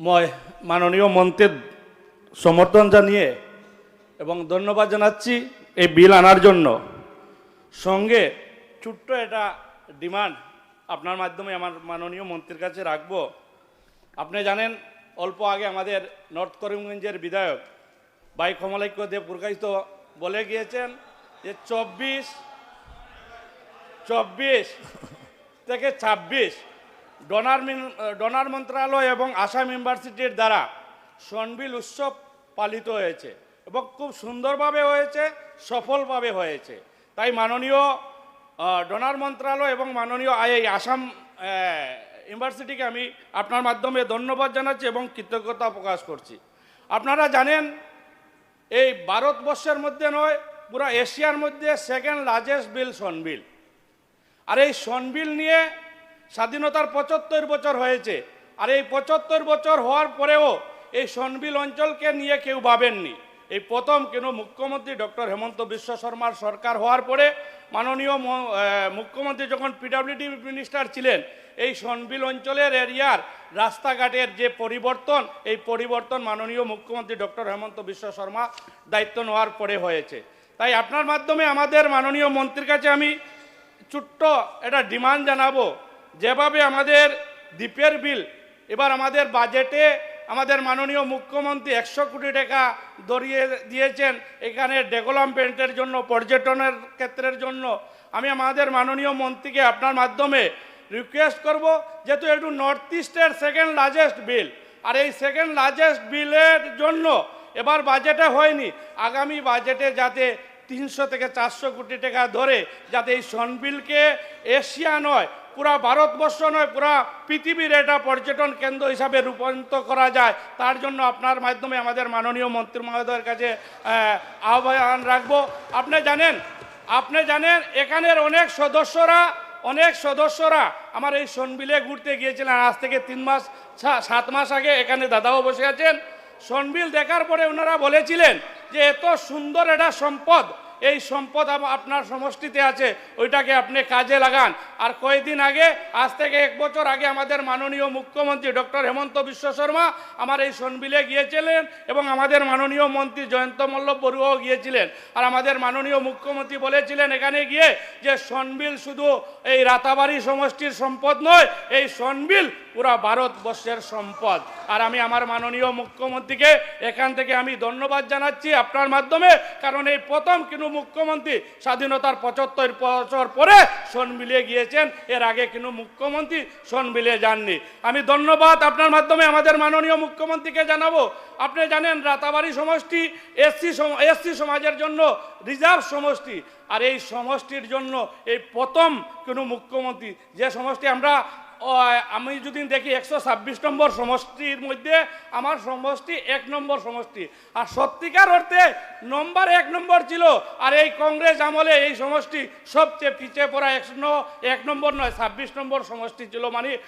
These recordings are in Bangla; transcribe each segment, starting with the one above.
ময় মাননীয় মন্ত্রীর সমর্থন জানিয়ে এবং ধন্যবাদ জানাচ্ছি এই বিল আনার জন্য। সঙ্গে ছোট্ট একটা ডিমান্ড আপনার মাধ্যমে আমার মাননীয় মন্ত্রীর কাছে রাখব। আপনি জানেন, অল্প আগে আমাদের নর্থ করিমগঞ্জের বিধায়ক ভাই কমলাক্য দেব প্রকাশিত বলে গিয়েছেন যে চব্বিশ চব্বিশ থেকে ছাব্বিশ ডোনার ডোনার মন্ত্রণালয় এবং আসাম ইউনিভার্সিটির দ্বারা সনবিল উৎসব পালিত হয়েছে এবং খুব সুন্দরভাবে হয়েছে, সফলভাবে হয়েছে। তাই মাননীয় ডোনার মন্ত্রণালয় এবং মাননীয় এই আসাম ইউনিভার্সিটিকে আমি আপনার মাধ্যমে ধন্যবাদ জানাচ্ছি এবং কৃতজ্ঞতা প্রকাশ করছি। আপনারা জানেন, এই ভারতবর্ষের মধ্যে নয়, পুরো এশিয়ার মধ্যে সেকেন্ড লার্জেস্ট বিল সনবিল। আর এই সনবিল নিয়ে স্বাধীনতার পঁচাত্তর বছর হয়েছে। আর এই পঁচাত্তর বছর হওয়ার পরেও এই সনবিল অঞ্চলকে নিয়ে কেউ ভাবেননি। এই প্রথম কেন মুখ্যমন্ত্রী ডক্টর হেমন্ত বিশ্ব শর্মার সরকার হওয়ার পরে মাননীয় মুখ্যমন্ত্রী যখন পিডাব্লিউডি মিনিস্টার ছিলেন, এই সনবিল অঞ্চলের এরিয়ার রাস্তাঘাটের যে পরিবর্তন, এই পরিবর্তন মাননীয় মুখ্যমন্ত্রী ডক্টর হেমন্ত বিশ্ব শর্মা দায়িত্ব নেওয়ার পরে হয়েছে। তাই আপনার মাধ্যমে আমাদের মাননীয় মন্ত্রীর কাছে আমি ছোট্ট একটা ডিমান্ড জানাব। যেভাবে আমাদের দ্বীপের বিল, এবার আমাদের বাজেটে আমাদের মাননীয় মুখ্যমন্ত্রী একশো কোটি টাকা দরিয়ে দিয়েছেন এখানে ডেভেলপমেন্টের জন্য, পর্যটনের ক্ষেত্রের জন্য। আমি আমাদের মাননীয় মন্ত্রীকে আপনার মাধ্যমে রিকোয়েস্ট করব যেহেতু একটু নর্থ ইস্টের সেকেন্ড লার্জেস্ট বিল আর এই সেকেন্ড লার্জেস্ট বিলের জন্য এবার বাজেটে হয়নি। আগামী বাজেটে যাতে তিনশো থেকে চারশো কোটি টাকা ধরে, যাতে এই সনবিলকে এশিয়া নয় পুরা ভারতবর্ষ নয় পুরা পৃথিবীর এটা পর্যটন কেন্দ্র হিসাবে রূপান্তর করা যায়। তার জন্য আপনার মাধ্যমে আমাদের মাননীয় মন্ত্রী মহোদয়ের কাছে আহ, আহ্বান রাখব। আপনি জানেন আপনি জানেন এখানের অনেক সদস্যরা অনেক সদস্যরা আমার এই সনবিলে ঘুরতে গিয়েছিলেন। আজ থেকে তিন মাস সাত মাস আগে এখানে দাদাও বসে আছেন। সনবিল দেখার পরে ওনারা বলেছিলেন যে এত সুন্দর এটা সম্পদ এই সম্পদ আপ- আপনার সমষ্টিতে আছে, ওইটাকে আপনি কাজে লাগান। আর কয়েকদিন আগে, আজ থেকে এক বছর আগে আমাদের মাননীয় মুখ্যমন্ত্রী ডক্টর হেমন্ত বিশ্ব শর্মা আমার এই সনবিলে গিয়েছিলেন এবং আমাদের মাননীয় মন্ত্রী জয়ন্ত মল্ল বড়ুয়াও গিয়েছিলেন। আর আমাদের মাননীয় মুখ্যমন্ত্রী বলেছিলেন এখানে গিয়ে যে সনবিল শুধু এই রাতাবাড়ি সমষ্টির সম্পদ নয়, এই সনবিল পুরা ভারতবর্ষের সম্পদ। আর আমি আমার মাননীয় মুখ্যমন্ত্রীকে এখান থেকে আমি ধন্যবাদ জানাচ্ছি আপনার মাধ্যমে, কারণ এই প্রথম কিন্তু মুখ্যমন্ত্রী স্বাধীনতার পঁচাত্তর বছর পরে সনবিলে গিয়েছেন, এর আগে কিন্তু মুখ্যমন্ত্রী সনবিলে যাননি। আমি ধন্যবাদ আপনার মাধ্যমে, আমাদের মাননীয় মুখ্যমন্ত্রীকে জানাব। আপনি জানেন রাতাবাড়ি সমষ্টি, এসসি এসসি সমাজের জন্য রিজার্ভ সমষ্টি। আর এই সমষ্টির জন্য এই প্রথম কোনো মুখ্যমন্ত্রী, যে সমষ্টি আমরা আমি যদি দেখি একশো ছাব্বিশ নম্বর সমষ্টির মধ্যে, আমার সমষ্টি এক নম্বর সমষ্টি। আর সত্যিকার অর্থে নম্বর এক নম্বর ছিল, আর এই কংগ্রেস আমলে এই সমষ্টি সবচেয়ে পিছিয়ে পড়া এক ন- এক নম্বর নয়, ছাব্বিশ নম্বর সমষ্টি ছিল মানে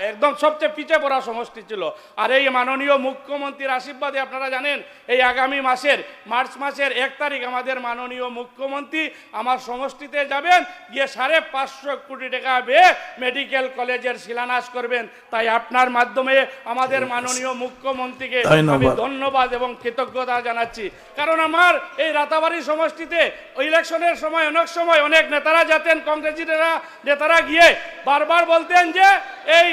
একদম সবচেয়ে পিছিয়ে পড়া সমষ্টি ছিল। আর এই মাননীয় মুখ্যমন্ত্রীর আশীর্বাদে আপনারা জানেন, এই আগামী মাসের, মার্চ মাসের এক তারিখ আমাদের মাননীয় মুখ্যমন্ত্রী আমার সমষ্টিতে যাবেন, গিয়ে সাড়ে পাঁচশো কোটি টাকা ব্যয়ে মেডিকেল কলেজের শিলান্যাস করবেন তাই আপনার মাধ্যমে আমাদের মাননীয় মুখ্যমন্ত্রীকে আমি ধন্যবাদ। এবং কৃতজ্ঞতা জানাচ্ছি। কারণ আমার এই রাতাবাড়ি সমষ্টিতে ইলেকশনের সময় অনেক সময় অনেক নেতারা যেতেন কংগ্রেসিরা নেতারা গিয়ে বারবার বলতেন যে এই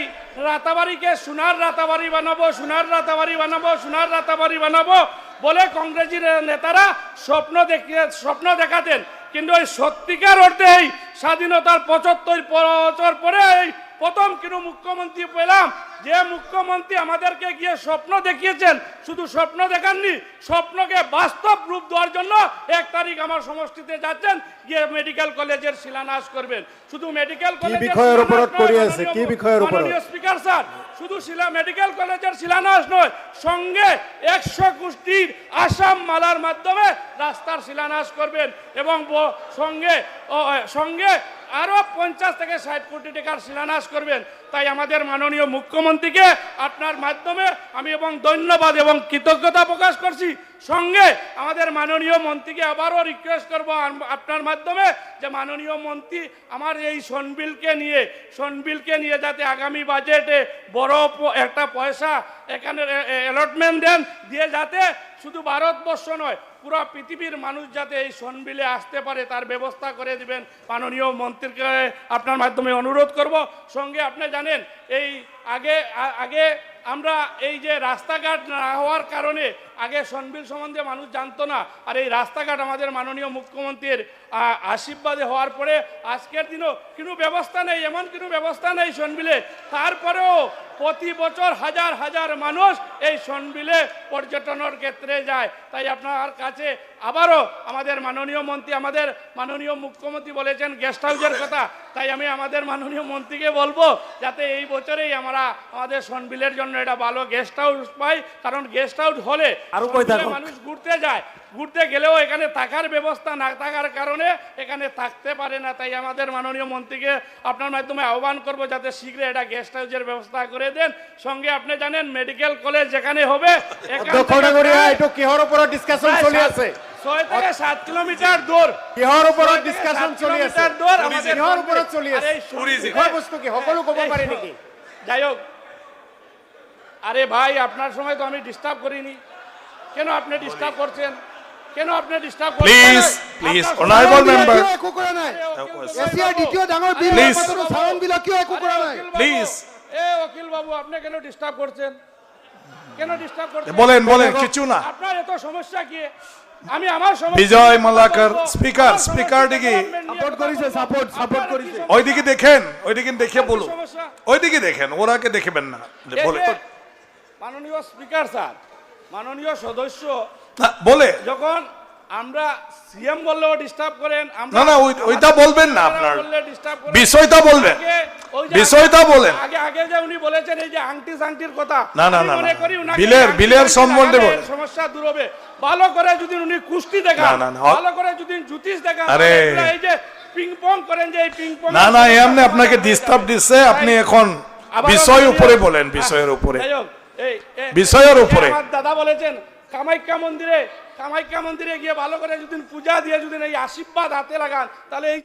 রাতাবাড়িকে সোনার রাতাবাড়ি বানাবো সোনার রাতাবাড়ি বানাবো সোনার রাতাবাড়ি বানাবো বলে কংগ্রেসি নেতারা স্বপ্ন দেখিয়ে স্বপ্ন দেখাতেন। কিন্তু ওই সত্যিকার অর্থে এই স্বাধীনতার পঁচাত্তর বছর পরে এই প্রথম কিন্তু মুখ্যমন্ত্রী পেলাম যে মুখ্যমন্ত্রী আমাদেরকে গিয়ে স্বপ্ন দেখিয়েছেন শুধু স্বপ্ন দেখাননি স্বপ্নকে বাস্তব রূপ দেওয়ার জন্য এক তারিখ আমার সমষ্টিতে যাচ্ছেন গিয়ে মেডিকেল কলেজের শিলান্যাস করবেন শুধু মেডিকেল কলেজের? কি বিষয়ের উপর? স্পিকার স্যার শুধু শিলা মেডিকেল কলেজের শিলান্যাস নয়, সঙ্গে একশো গোষ্ঠীর আসাম মালার মাধ্যমে রাস্তার শিলান্যাস করবেন এবং সঙ্গে সঙ্গে আরও পঞ্চাশ থেকে ষাট কোটি টাকার শিলান্যাস করবেন। তাই আমাদের মাননীয় মুখ্যমন্ত্রীকে আপনার মাধ্যমে আমি এবং ধন্যবাদ এবং কৃতজ্ঞতা প্রকাশ করছি। সঙ্গে আমাদের মাননীয় মন্ত্রীকে আবারও রিকোয়েস্ট করব আপনার মাধ্যমে যে মাননীয় মন্ত্রী আমার এই সনবিলকে নিয়ে সনবিলকে নিয়ে যাতে আগামী বাজেটে বড় একটা পয়সা এখানে অ্যালটমেন্ট দেন, দিয়ে যাতে শুধু ভারতবর্ষ নয় পুরো পৃথিবীর মানুষ যাতে এই সনবিলে আসতে পারে, তার ব্যবস্থা করে দিবেন। মাননীয় মন্ত্রীকে আপনার মাধ্যমে অনুরোধ করব। সঙ্গে আপনি জানেন, এই আগে আগে আমরা এই যে রাস্তাঘাট না হওয়ার কারণে আগে সনবিল সম্বন্ধে মানুষ জানতো না। আর এই রাস্তাঘাট আমাদের মাননীয় মুখ্যমন্ত্রীর আশীর্বাদে হওয়ার পরে আজকের দিনও কোনো ব্যবস্থা নেই, এমন কোনো ব্যবস্থা নেই সনবিলে তারপরেও প্রতি বছর হাজার হাজার মানুষ এই সনবিলে পর্যটনের ক্ষেত্রে যায়। তাই আপনার কাছে আবারও আমাদের মাননীয় মন্ত্রী, আমাদের মাননীয় মুখ্যমন্ত্রী বলেছেন গেস্ট হাউসের কথা। তাই আমি আমাদের মাননীয় মন্ত্রীকে বলব, যাতে এই বছরেই আমরা আমাদের সনবিলের জন্য এটা ভালো গেস্ট হাউস পাই। কারণ গেস্ট হাউস হলে আরও কই থাকো? মানুষ ঘুরতে যায়। ঘুরতে গেলেও এখানে থাকার ব্যবস্থা না থাকার কারণে এখানে থাকতে পারে না। তাই আমাদের মাননীয় মন্ত্রীকে আপনার মাধ্যমে আহ্বান করব যাতে শীঘ্র এটা গেস্ট হাউসের ব্যবস্থা করে দেন। সঙ্গে আপনি জানেন মেডিকেল কলেজ যেখানে হবে চলি আছে? ছয় থেকে সাত কিলোমিটার দূর। কিহৰ ওপৰত ছয় থেকে ডিছকাশ্যন সাত চলি আছে? দূর আমাদের কিহৰ ওপৰত চলি আছে? বিষয়বস্তু কি? সকলো ক'ব যাই হোক। আরে ভাই আপনার সময় তো আমি ডিস্টার্ব করিনি। কেন আপনি ডিস্টার্ব করছেন? কেন আপনি ডিস্টার্ব করছেন? Please, please, আপনার honorable সময়- member. কিয় একো কৰা নাই। এছিয়াৰ দ্বিতীয় ডাঙৰ বিল. মাত্ৰ কিয় একো কৰা নাই। Please. এ বাবু আপনি কেন ডিস্টার্ব করছেন? কেন ডিস্টার্ব করছেন? বলেন বলেন কিছু না। আপনার এত সমস্যা কি? আমি আমার সমস্যা বিজয় মালাকার, speaker, আমার দিকে। কথা করেছে, বলব। support, support আপনার কি করেছে। ওইদিকে দেখেন ওইদিকে দেখে বলুন। ওইদিকে দেখেন ওরাকে দেখবেন না। বলে মাননীয় স্পিকার স্যার মাননীয় সদস্য বলে যখন আমরা সিএম বললেও ডিস্টার্ব করেন না, না, ওইটা বলবেন না আপনার। বিষয়টা বলবেন বিষয়টা বলেন। আগে আগে যে উনি বলেছেন এই যে আংটি সাংটির কথা না, না, না, বিলের- বিলের সম্বন্ধে বলেন। সমস্যা দূর হবে ভালো করে যদি উনি কুস্তি দেখান না, না, না। ভালো করে যদি জ্যোতিষ দেখান আরে। এই যে পিং পং করেন যে এই পিং পং না না এমনি আপনাকে ডিস্টার্ব দিচ্ছে আপনি এখন বিষয় উপরে বলেন বিষয়ের উপরে বিষয়ের উপরে। দাদা বলেছেন কামাখ্যা মন্দিরে কামাখ্যা মন্দিরে গিয়ে ভালো করে যদি পূজা দিয়ে যদি এই আশীর্বাদ হাতে লাগান তাহলে এই